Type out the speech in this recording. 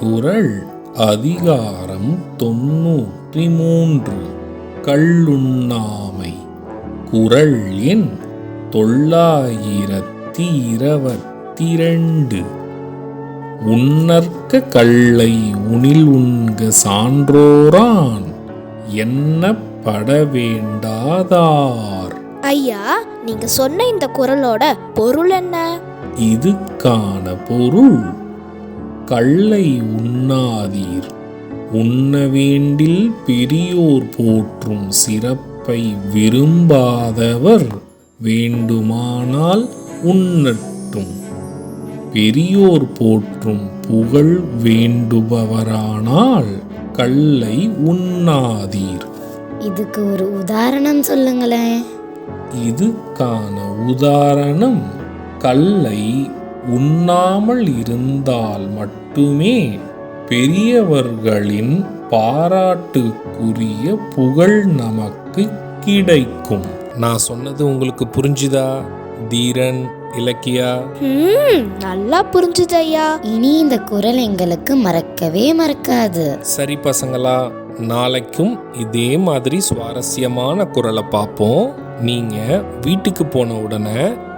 குரல் அதிகாரம் தொண்ணூற்றி மூன்று கள்ளுண்ணாமை குரல் எண் தொள்ளாயிரத்தி இருபத்தி ரெண்டு உன்னற்க கல்லை உனில் உண்க சான்றோரான் எண்ணப்பட வேண்டாதார். ஐயா நீங்க சொன்ன இந்த குரலோட பொருள் என்ன? இதுக்கான பொருள் கள்ளை உண்ணாதீர். உண்ண வேண்டில் பெரியோர் போற்றும் சிறப்பை விரும்பாதவர் வேண்டுமானால் உண்ணட்டும். பெரியோர் போற்றும் புகழ் வேண்டுபவரானால் கல்லை உண்ணாதீர். இதுக்கு ஒரு உதாரணம் சொல்லுங்களேன். இதுக்கான உதாரணம் கல்லை உண்ணாமல் இருந்தால் மட்டுமே பெரியவர்களின் பாராட்டுக்குரிய புகழ் நமக்கு கிடைக்கும். நான் சொன்னது உங்களுக்கு புரிஞ்சுதா தீரன் இலக்கியா? நல்லா புரிஞ்சுது ஐயா இனி இந்த குரல் எங்களுக்கு மறக்கவே மறக்காது. சரி பசங்களா நாளைக்கும் இதே மாதிரி சுவாரஸ்யமான குரலை பார்ப்போம். நீங்க வீட்டுக்கு போன உடனே